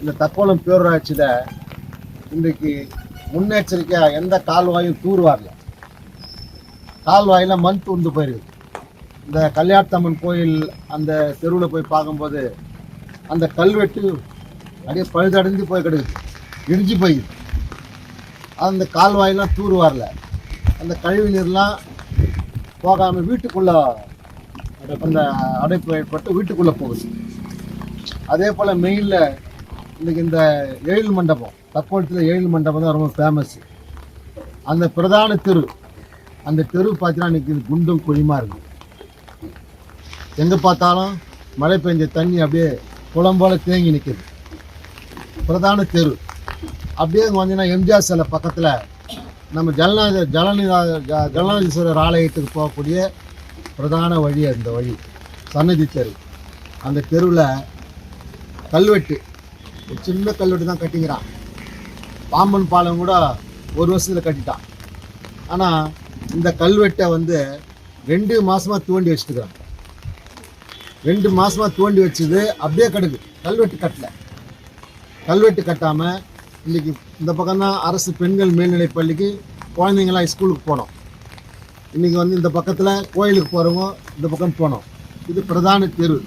இந்த தக்கோலம் பேரூராட்சியில் இன்றைக்கு முன்னெச்சரிக்கையாக எந்த கால்வாயும் தூர் வரல கால்வாயில் மண் தூர்ந்து போயிருக்கு இந்த கல்யாணத்தம்மன் கோயில் அந்த தெருவில் போய் பார்க்கும்போது அந்த கல்வெட்டு அப்படியே பழுதடைஞ்சு போய் கிடக்குது. இடிஞ்சு போயிடுது அந்த கால்வாயெல்லாம் தூர் வரல அந்த கழிவு நீர்லாம் போகாமல் வீட்டுக்குள்ளே அந்த அடைப்பு ஏற்பட்டு வீட்டுக்குள்ளே போகுது. அதே போல் மெயினில் இன்றைக்கி இந்த எழில் மண்டபம் தக்கோலத்தில் எழில் மண்டபம் தான் ரொம்ப ஃபேமஸ் அந்த பிரதான தெரு அந்த தெரு பார்த்தீங்கன்னா இன்றைக்கி குண்டும் குழிமா இருக்கு. எங்கே பார்த்தாலும் மழை பெஞ்ச தண்ணி அப்படியே குளம் போல் தேங்கி நிற்கிது பிரதான தெரு. அப்படியே வந்தீங்கன்னா எம்ஜிஆர் சிலை பக்கத்தில் நம்ம ஜலநாத ஜலநிதா ஜ- ஜலநாதீஸ்வரர் ஆலயத்துக்கு போகக்கூடிய பிரதான வழி அந்த வழி சன்னதி தெரு. அந்த தெருவில் கல்வெட்டு ஒரு சின்ன கல்வெட்டு தான் கட்டிக்கிறான். பாம்பன் பாலம் கூட ஒரு வருஷத்தில் கட்டிட்டான். ஆனால் இந்த கல்வெட்டை வந்து ரெண்டு மாதமாக தோண்டி வச்சுட்டுக்கிறான். ரெண்டு மாதமாக தோண்டி வச்சது அப்படியே கிடக்கு. கல்வெட்டு கட்டலை. கல்வெட்டு கட்டாமல் இன்றைக்கி இந்த பக்கம் தான் அரசு பெண்கள் மேல்நிலைப் பள்ளிக்கு குழந்தைங்களாம் ஸ்கூலுக்கு போனோம். இன்றைக்கி வந்து இந்த பக்கத்தில் கோயிலுக்கு போகிறவங்க இந்த பக்கம் போனோம். இது பிரதான தெரு